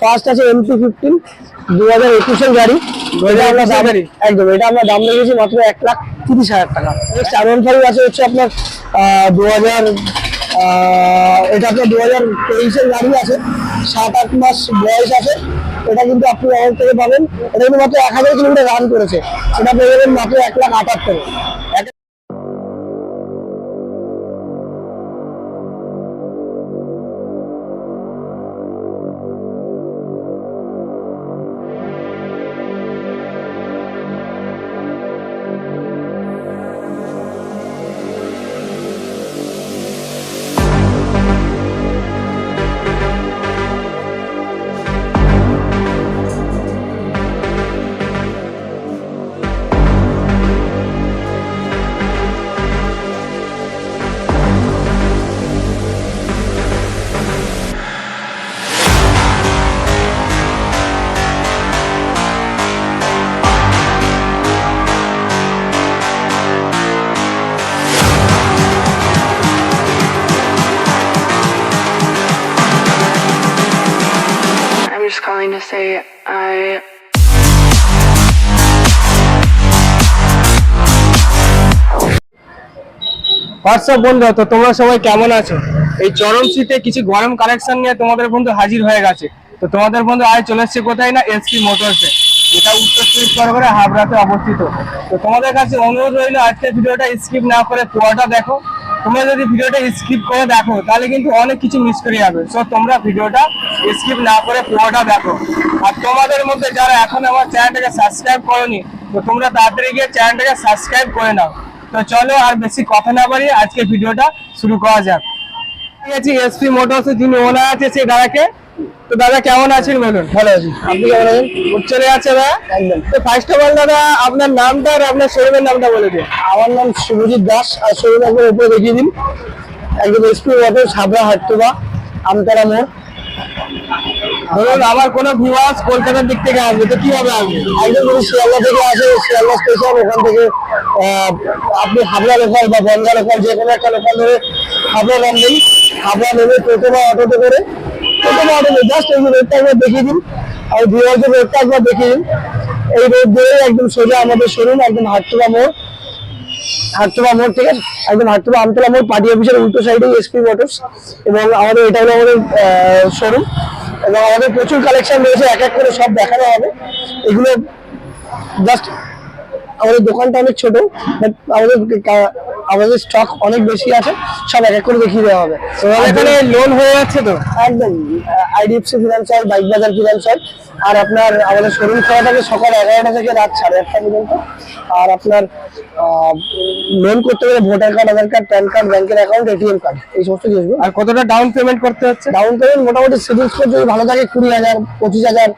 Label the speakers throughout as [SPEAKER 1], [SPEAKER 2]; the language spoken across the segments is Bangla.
[SPEAKER 1] ফার্স্ট আছে এমপি ফিফটিন দু হাজার একুশের গাড়ি। এটা আমরা দাম একদম এটা আমরা দাম রেখেছি মাত্র এক লাখ তিরিশ হাজার টাকা। নেক্সট আর ওয়ান ফাইভ আছে হচ্ছে আপনার দু হাজার এটা আপনার দু হাজার তেইশের গাড়ি আছে। সাত আট মাস বয়স আছে। এটা কিন্তু আপনি আমার থেকে পাবেন। এটা কিন্তু মাত্র এক হাজার কিলোমিটার রান করেছে। সেটা পেয়ে যাবেন মাত্র এক লাখ আটাত্তর।
[SPEAKER 2] হোয়াটসঅ্যাপ বন্ধু তো তোমরা সবাই কেমন আছো? এই চরম শীতে কিছু গরম কালেকশন নিয়ে তোমাদের বন্ধু হাজির হয়ে গেছে। তো তোমাদের বন্ধু আজ চলে এসছে কোথায় না এসপি মোটরসে এটা উত্তর চব্বিশ পরগনা হাবড়াতে অবস্থিত। তো তোমাদের কাছে অনুরোধ রইল আজকের ভিডিওটা স্কিপ না করে পুরোটা দেখো। তোমরা যদি ভিডিওটা স্কিপ করে দেখো, তাহলে কিন্তু অনেক কিছু মিস করে যাবে। সো তোমরা ভিডিওটা স্কিপ না করে পুরোটা দেখো। আর তোমাদের মধ্যে যারা এখন আমার চ্যানেলটাকে সাবস্ক্রাইব করনি, তো তোমরা তাড়াতাড়ি গিয়ে চ্যানেলটাকে সাবস্ক্রাইব করে নাও। তো চলো আর বেশি কথা না বাড়িয়ে আজকে ভিডিওটা শুরু করা যাক। ঠিক আছে এসপি মোটরস যিনি ওনার আছে সেই দাদাকে। তো দাদা কেমন আছেন বলুন?
[SPEAKER 1] ভালো আছি। আপনি কেমন আছেন?
[SPEAKER 2] চলে যাচ্ছে দাদা।
[SPEAKER 1] একদম।
[SPEAKER 2] তো ফার্স্ট অফ অল দাদা আপনার নামটা আর আপনার শোরুমের নামটা বলে দিন।
[SPEAKER 1] আমার নাম শুভজিৎ দাস আর শরীর একবার উপরে দেখিয়ে দিন। একদম এসপি ওয়াটার সাবরা হাট্টুবা আমতারা মোড়।
[SPEAKER 2] ধরুন আমার কোনো ভিউয়ার্স কলকাতার দিক থেকে আসবে, তো কীভাবে আসবে
[SPEAKER 1] একদম যদি শিয়ালদা থেকে আসে, শিয়ালদা স্টেশন ওখান থেকে আপনি হাবড়া লোকাল বা বনগা লোকাল যে কোনো একটা লোকাল ধরে হাবড়া নামবেন হাবড়া নেমে টোটো বা অটোতে করে টোটো বা অটোতে জাস্ট এই রোডটা একবার দেখিয়ে দিন। আর ভিউয়ার্সের রোডটা একবার দেখিয়ে দিন। এই রোড ধরে একদম সোজা আমাদের শোরুম একদম হাট্টুবা মোড়। হাট্টুবা মোড় থেকে একদম হাট্টুবা আমতলা মোড়, পার্টি অফিসের উল্টো সাইডে এসপি মোটরস এবং আমাদের, এটা হলো আমাদের শোরুম এবং আমাদের প্রচুর কালেকশন রয়েছে এক এক করে সব দেখানো হবে। এগুলো জাস্ট আমাদের দোকানটা অনেক ছোট বাট আমাদের আমাদের স্টক অনেক বেশি আছে সব এক এক করে দেখিয়ে দেওয়া হবে।
[SPEAKER 2] এখানে লোন হয়ে যাচ্ছে তো?
[SPEAKER 1] একদম IDFC financial bike Bazaar financial আর আপনার আমাদের শোরুম খোলা থাকে সকাল এগারোটা থেকে রাত সাড়ে আটটা পর্যন্ত। আর আপনার লোন করতে গেলে voter card Aadhaar card PAN card ব্যাংকের অ্যাকাউন্ট এটিএম কার্ড এই সমস্ত জিনিসগুলো।
[SPEAKER 2] আর কতটা ডাউন পেমেন্ট করতে হচ্ছে?
[SPEAKER 1] ডাউন পেমেন্ট মোটামুটি সিভিল স্কোর যদি ভালো থাকে কুড়ি হাজার পঁচিশ হাজার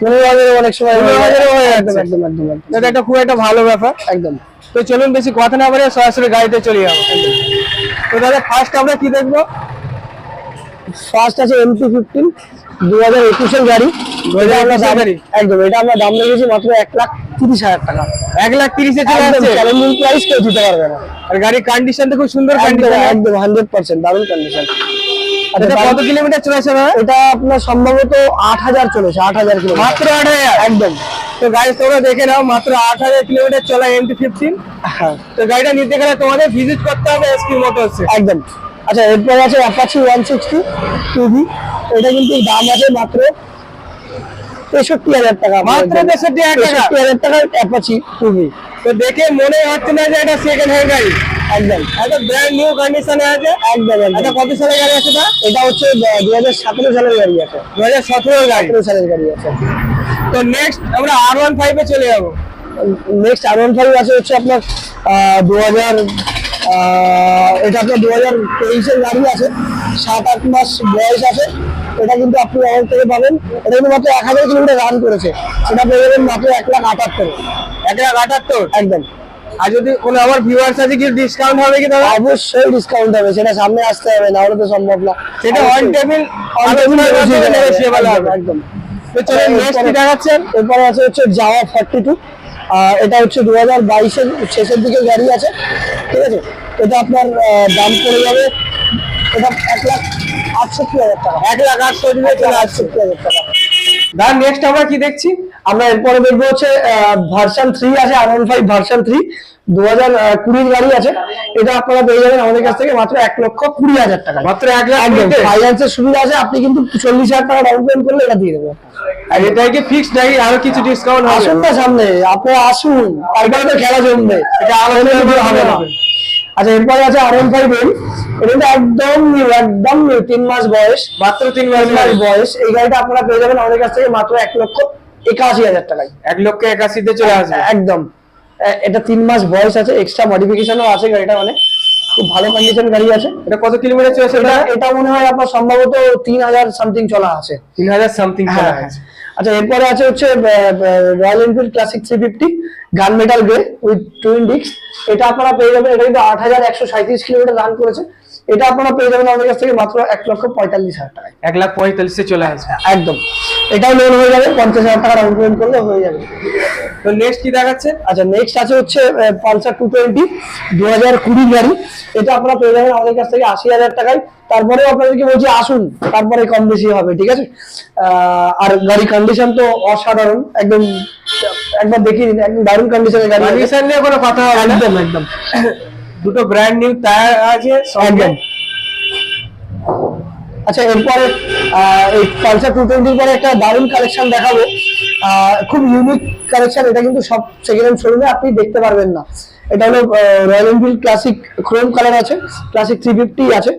[SPEAKER 1] পনেরো হাজারও অনেক সময়
[SPEAKER 2] পনেরো হাজারও হয়ে
[SPEAKER 1] একদম একদম একদম একদম।
[SPEAKER 2] এটা একটা খুব একটা ভালো ব্যাপার।
[SPEAKER 1] একদম।
[SPEAKER 2] তো চলুন বেশি কথা না বলে সরাসরি গাড়িতে চলে যাব। তো দাদা ফার্স্ট আমরা কি দেখব?
[SPEAKER 1] ফার্স্ট আছে এমপি ফিফটিন দু হাজার একুশের গাড়ি। এটা আমরা দাম একদম এটা আমরা দাম রেখেছি মাত্র এক লাখ তিরিশ হাজার টাকা।
[SPEAKER 2] এক লাখ তিরিশে চলে
[SPEAKER 1] চ্যালেঞ্জিং প্রাইস কেউ দিতে পারবে না।
[SPEAKER 2] আর গাড়ির কন্ডিশন তো খুব সুন্দর কন্ডিশন
[SPEAKER 1] একদম হান্ড্রেড পার্সেন্ট দারুণ কন্ডিশন
[SPEAKER 2] এটা কত কিলোমিটার চলেছে
[SPEAKER 1] এটা আপনার সম্ভবত আট হাজার চলেছে আট হাজার কিলোমিটার।
[SPEAKER 2] মাত্র আট হাজার?
[SPEAKER 1] একদম।
[SPEAKER 2] তো গাড়ি তোমরা দেখে নাও মাত্র আট হাজার কিলোমিটার চলা এমটি ফিফটিন তো গাড়িটা নিতে গেলে তোমাদের ভিজিট করতে হবে এসপি মোটরসে
[SPEAKER 1] একদম। আচ্ছা এরপর আছে অ্যাপাচি ওয়ান সিক্সটি এটা কিন্তু দাম আছে মাত্র তেষট্টি হাজার টাকা।
[SPEAKER 2] মাত্র
[SPEAKER 1] তেষট্টি হাজার টাকার অ্যাপাচি টুবি
[SPEAKER 2] তো দেখে মনে হচ্ছে না যে এটা সেকেন্ড হ্যান্ড গাড়ি।
[SPEAKER 1] একদম।
[SPEAKER 2] এটা ব্র্যান্ড নিউ কন্ডিশনে আছে।
[SPEAKER 1] একদম
[SPEAKER 2] এটা কত সালের গাড়ি আছে এটা?
[SPEAKER 1] এটা হচ্ছে হাজার সতেরো সালের গাড়ি আছে।
[SPEAKER 2] দু হাজার সতেরো গাড়ি।
[SPEAKER 1] সতেরো সালের গাড়ি আছে।
[SPEAKER 2] তো নেক্সট আমরা আর ওয়ান ফাইভে চলে যাব।
[SPEAKER 1] নেক্সট আর ওয়ান ফাইভ আছে হচ্ছে আপনার দু হাজার এটা আপনার দু হাজার তেইশের গাড়ি আছে। সাত আট মাস বয়স আছে। এটা কিন্তু আপনি আমার থেকে পাবেন। এটা কিন্তু মাত্র এক হাজার কিলোমিটার রান করেছে। সেটা পেয়ে যাবেন মাত্র এক লাখ আটাত্তর।
[SPEAKER 2] এক লাখ আটাত্তর?
[SPEAKER 1] একদম।
[SPEAKER 2] আর যদি কোনো আমার ভিউয়ার্স আছে কি ডিসকাউন্ট হবে কি দাদা?
[SPEAKER 1] অবশ্যই ডিসকাউন্ট হবে সেটা সামনে আসতে হবে না হলে তো সম্ভব না।
[SPEAKER 2] সেটা। On table
[SPEAKER 1] On table negotiable হবে, একদম,
[SPEAKER 2] তো চলুন নেক্সট কি দেখাচ্ছেন?
[SPEAKER 1] এরপরে আছে হচ্ছে জাওয়া ফর্টি টু এটা হচ্ছে দু হাজার বাইশের শেষের দিকে গাড়ি আছে ঠিক আছে? এটা আপনার দাম পড়ে যাবে এটা এক লাখ আটষট্টি হাজার টাকা।
[SPEAKER 2] এক লাখ আটশো দিলে
[SPEAKER 1] এক লাখ
[SPEAKER 2] চলে আসছে
[SPEAKER 1] আটষট্টি হাজার টাকা।
[SPEAKER 2] দাদা নেক্সট আমরা কি দেখছি?
[SPEAKER 1] আমরা এরপরে দেখব হচ্ছে ভার্সন থ্রি আছে আর ওয়ান ফাইভ ভার্সন থ্রি দু হাজার কুড়ির গাড়ি আছে। এটা আপনারা পেয়ে যাবেন আমাদের কাছ থেকে মাত্র এক লক্ষ কুড়ি হাজার টাকা।
[SPEAKER 2] মাত্র এক লাখ?
[SPEAKER 1] ফাইন্যান্সের সুবিধা আছে আপনি কিন্তু চল্লিশ হাজার টাকা ডাউন পেমেন্ট করলে এটা দিয়ে দেবো।
[SPEAKER 2] আর এটা কি ফিক্সড নাকি আরও কিছু ডিসকাউন্ট
[SPEAKER 1] আসুন না সামনে আসুন তারপরে তো খেলা জমবে। এটা হবে না। আচ্ছা এরপরে আছে আর ফাইভ এটা একদম নিউ একদম নিউ তিন মাস বয়স।
[SPEAKER 2] মাত্র তিন মাস
[SPEAKER 1] বয়স। এই গাড়িটা আপনারা পেয়ে যাবেন আমাদের কাছ থেকে মাত্র এক লক্ষ একাশি হাজার টাকায়
[SPEAKER 2] এক লক্ষ একাশিতে চলে আসবে?
[SPEAKER 1] একদম। এটা তিন মাস বয়স আছে এক্সট্রা মডিফিকেশনও আছে গাড়িটা মানে খুব ভালো কন্ডিশন গাড়ি আছে।
[SPEAKER 2] এটা কত কিলোমিটার চলেছে
[SPEAKER 1] এটা
[SPEAKER 2] এটা
[SPEAKER 1] মনে হয় আপনার সম্ভবত তিন হাজার সামথিং চলা আছে।
[SPEAKER 2] তিন হাজার সামথিং চলা
[SPEAKER 1] হ্যাঁ,
[SPEAKER 2] আছে।
[SPEAKER 1] আচ্ছা এরপরে আছে হচ্ছে Royal Enfield Classic three fifty gun metal grey with twin disc এটা আপনারা পেয়ে যাবেন এটা কিন্তু আট হাজার একশো সাঁত্রিশ কিলোমিটার রান করেছে। এটা আপনারা পেয়ে যাবেন আমাদের কাছ থেকে মাত্র এক লক্ষ পঁয়তাল্লিশ হাজার টাকায়।
[SPEAKER 2] এক লাখ পঁয়তাল্লিশে চলে আসবে।
[SPEAKER 1] একদম। এটাও লোন হয়ে যাবে পঞ্চাশ হাজার টাকা ডাউন পেমেন্ট করলে হয়ে যাবে।
[SPEAKER 2] তো নেক্সট কি দেখাচ্ছে
[SPEAKER 1] আচ্ছা নেক্সট আছে হচ্ছে পালসার টু টোয়েন্টি দু হাজার কুড়ি গাড়ি এটা আপনারা পেয়ে যাবেন আমাদের কাছ থেকে আশি হাজার টাকায়। তারপরেও আপনাদেরকে বলছি আসুন তারপরে কম বেশি হবে ঠিক আছে? আর গাড়ি কন্ডিশন তো অসাধারণ একদম একবার দেখিয়ে দিন একদম দারুণ কন্ডিশনের গাড়ি
[SPEAKER 2] কন্ডিশন নিয়ে কোনো কথা হবে
[SPEAKER 1] একদম একদম।
[SPEAKER 2] দুটো ব্র্যান্ড নিউ টায়ার আছে
[SPEAKER 1] একদম। আচ্ছা এরপরে এই পালসার টু টোয়েন্টির পরে একটা দারুণ কালেকশন দেখাবো। খুব ইউনিক কালেকশন এটা কিন্তু সব সেকেন্ড হ্যান্ড শোরুমে আপনি দেখতে পারবেন না। এটা হলো Royal Enfield Classic chrome colour আছে ক্লাসিক থ্রি ফিফটি আছে।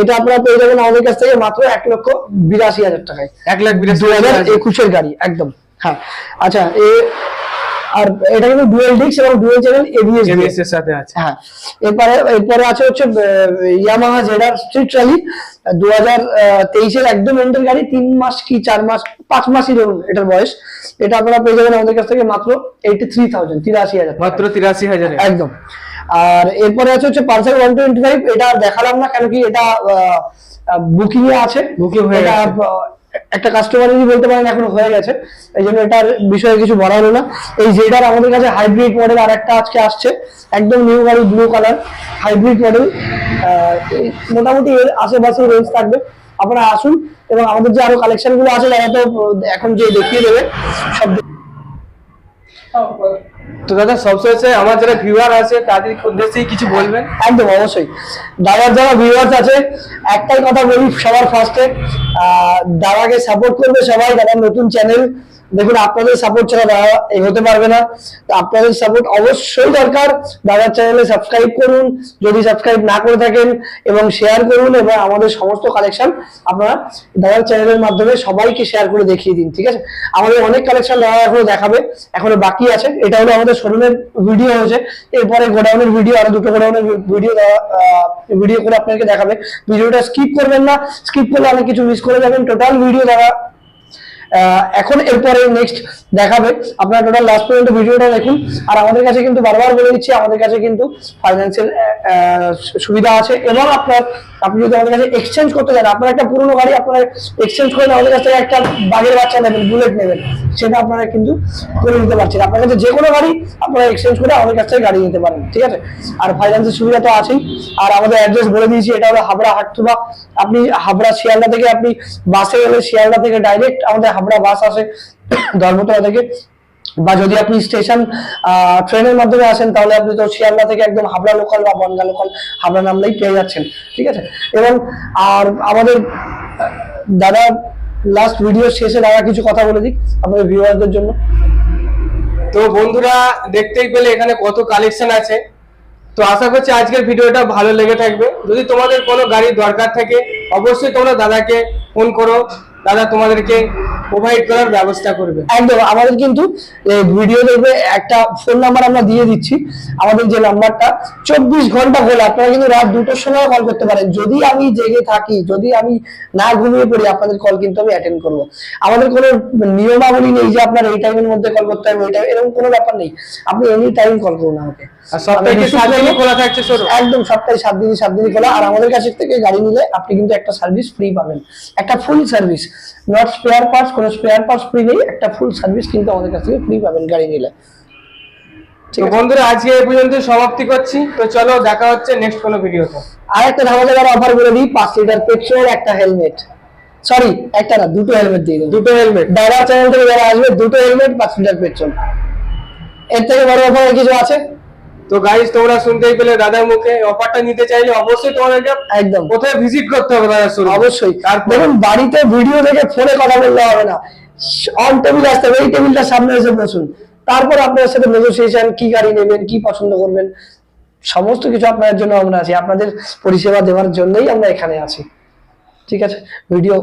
[SPEAKER 1] এটা আপনারা পেয়ে যাবেন আমাদের কাছ থেকে মাত্র এক লক্ষ বিরাশি হাজার টাকায়।
[SPEAKER 2] এক লাখ বিরাশি
[SPEAKER 1] হাজার একুশের গাড়ি একদম। হ্যাঁ। আচ্ছা এ আর এটা কিন্তু ডুয়েল ডিস্ক এবং ডুয়েল চ্যানেল এবিএস
[SPEAKER 2] জেবিএস এর সাথে আছে।
[SPEAKER 1] হ্যাঁ এরপরে এরপরে আছে হচ্ছে ইয়ামাহা জেডার স্ট্রিট র্যালি দু হাজার তেইশের একদম এন্ডের গাড়ি তিন মাস কি চার মাস পাঁচ মাসই ধরুন এটার বয়স। এটা আপনারা পেয়ে যাবেন আমাদের কাছ থেকে মাত্র এইটি থ্রি থাউজেন্ড তিরাশি হাজার
[SPEAKER 2] মাত্র তিরাশি হাজারে।
[SPEAKER 1] একদম। আর এরপরে আছে হচ্ছে পালসার ওয়ান টোয়েন্টি ফাইভ এটা দেখালাম না কেন কি এটা বুকিং এ আছে।
[SPEAKER 2] Booking হয়ে গেছে।
[SPEAKER 1] একটা কাস্টমারই বলতে পারেন এখন হয়ে গেছে, এই জন্য এটার বিষয়ে কিছু বলা হলো না। এই জেডার আমাদের কাছে হাইব্রিড মডেল আর একটা আজকে আসছে, একদম নিউ গাড়ি ব্লু কালার হাইব্রিড মডেল মোটামুটি এর আশেপাশে রেঞ্জ থাকবে। আপনারা আসুন, এবং আমাদের যে আরও কালেকশনগুলো আছে যারা তো এখন যে দেখিয়ে দেবে, সব
[SPEAKER 2] তো দাদা, সবশেষে আমার যারা ভিউয়ার আছে, তাদের উদ্দেশ্যেই কিছু বলবেন?
[SPEAKER 1] একদম, অবশ্যই। দাদার যারা ভিউয়ার্স আছে, একটাই কথা বলি সবার ফার্স্টে দাদাকে সাপোর্ট করবে সবাই, দাদার নতুন চ্যানেল দেখুন আপনাদের সাপোর্ট ছাড়া দাদা এগোতে পারবে না। আপনাদের সাপোর্ট অবশ্যই দরকার। দাদার চ্যানেলে সাবস্ক্রাইব করুন। যদি সাবস্ক্রাইব না করে থাকেন এবং শেয়ার করুন এবং আমাদের সমস্ত কালেকশন আপনারা দাদার চ্যানেলের মাধ্যমে সবাইকে শেয়ার করে দেখিয়ে দিন ঠিক আছে? আমাদের অনেক কালেকশন দাদা এখনও দেখাবে এখনও বাকি আছে। এটা হলো আমাদের শোরুমের ভিডিও হয়েছে। এরপরে গোডাউনের ভিডিও আরও দুটো গোডাউনের ভিডিও ভিডিও করে আপনাকে দেখাবে। ভিডিওটা স্কিপ করবেন না। স্কিপ করলে অনেক কিছু মিস করে যাবেন। টোটাল ভিডিও আহ, এখন এরপরে নেক্সট দেখাবে। আপনারা টোটাল লাস্ট পর্যন্ত ভিডিওটা দেখুন। আর আমাদের কাছে কিন্তু বারবার বলে দিচ্ছি, আমাদের কাছে কিন্তু ফাইন্যান্সিয়াল সুবিধা আছে। এবং আপনার, আপনি যদি আমাদের কাছে এক্সচেঞ্জ করতে চান আপনার একটা পুরোনো গাড়ি আপনারা এক্সচেঞ্জ করে আমাদের কাছ থেকে একটা বাঘের বাচ্চা নেবেন বুলেট নেবেন। সেটা আপনারা কিন্তু করে নিতে পারছেন। আপনার কাছে যে কোনো গাড়ি আপনারা এক্সচেঞ্জ করে আমাদের কাছ থেকে গাড়ি নিতে পারেন, ঠিক আছে? আর ফাইন্যান্সের সুবিধা তো আছেই। আর আমাদের অ্যাড্রেস বলে দিয়েছি, এটা হলো হাবড়া হাটতুবা আপনি হাবড়া শিয়ালদা থেকে আপনি বাসে গেলে শিয়ালদা থেকে ডাইরেক্ট আমাদের হাবড়া বাস আসে ধর্মতলা থেকে। বা যদি আপনি স্টেশন ট্রেনের মাধ্যমে আসেন, তাহলে আপনি তো শিয়ালদা থেকে একদম হাবড়া লোকাল বা বনগা লোকাল, হাবড়া নামলেই পেয়ে যাচ্ছেন, ঠিক আছে? এবং, আর আমাদের, দাদা লাস্ট ভিডিও শেষে দাদা কিছু কথা বলে দিক, আপনাদের ভিউয়ারদের জন্য।
[SPEAKER 2] তো বন্ধুরা, দেখতেই পেলে এখানে কত কালেকশন আছে। তো আশা করছি আজকের ভিডিওটা ভালো লেগে থাকবে। যদি তোমাদের কোনো গাড়ির দরকার থাকে, অবশ্যই তোমরা দাদাকে ফোন করো। দাদা তোমাদেরকে প্রোভাইড করার ব্যবস্থা করবে।
[SPEAKER 1] একদম, আমাদের কিন্তু ভিডিও দেখবে, একটা ফোন নাম্বার আমরা দিয়ে দিচ্ছি। আমাদের যে নাম্বারটা চব্বিশ ঘণ্টা খোলা। আপনারা কিন্তু রাত দুটোর সময় কল করতে পারেন। যদি আমি জেগে থাকি, যদি আমি না ঘুমিয়ে পড়ি, আপনাদের কল কিন্তু আমি অ্যাটেন্ড করব। আমাদের কোনো নিয়মাবলী নেই যে আপনার এই টাইমের মধ্যে কল করতে হবে ওই টাইম এরকম কোনো ব্যাপার নেই। আপনি এনি টাইম কল করুন আমাকে।
[SPEAKER 2] থাকছে
[SPEAKER 1] একদম সপ্তাহে সাত দিনই সাত দিনই খোলা। আর আমাদের কাছ থেকে গাড়ি নিলে আপনি কিন্তু একটা সার্ভিস ফ্রি পাবেন। একটা full service not spare parts কোনো স্পেয়ার পার্টস ফ্রি নেই একটা ফুল সার্ভিস কিন্তু আমাদের কাছ থেকে ফ্রি পাবেন গাড়ি নিলে। ঠিক
[SPEAKER 2] বন্ধুরা আজকে এই পর্যন্ত সমাপ্তি করছি। তো চলো দেখা হচ্ছে নেক্সট কোনো ভিডিওতে
[SPEAKER 1] আর একটা ধামাকাদার অফার বলে দিই পাঁচ লিটার পেট্রোল একটা হেলমেট সরি একটা না দুটো হেলমেট দিয়ে দেবো
[SPEAKER 2] দুটো হেলমেট
[SPEAKER 1] চ্যানেল থেকে যারা আসবে দুটো হেলমেট পাঁচ লিটার পেট্রোল এর থেকে বড় অফার কিছু আছে?
[SPEAKER 2] তো গাইজ তোমরা শুনতেই পেলে দাদার মুখে অফারটা নিতে চাইলে অবশ্যই তোমাদেরকে
[SPEAKER 1] একদম।
[SPEAKER 2] কোথায় ভিজিট করতে হবে দাদার শোরুম
[SPEAKER 1] অবশ্যই। দেখুন বাড়িতে ভিডিও দেখে ফোনে কথা বললে হবে না। অন টেবিল আসতে হবে এই টেবিলটা সামনে এসে বসুন। তারপর আপনার সাথে নেগোসিয়েশন কি গাড়ি নেবেন কি পছন্দ করবেন সমস্ত কিছু আপনাদের জন্য আমরা আছি। আপনাদের পরিষেবা দেওয়ার জন্যই আমরা এখানে আছি। ঠিক আছে? ভিডিও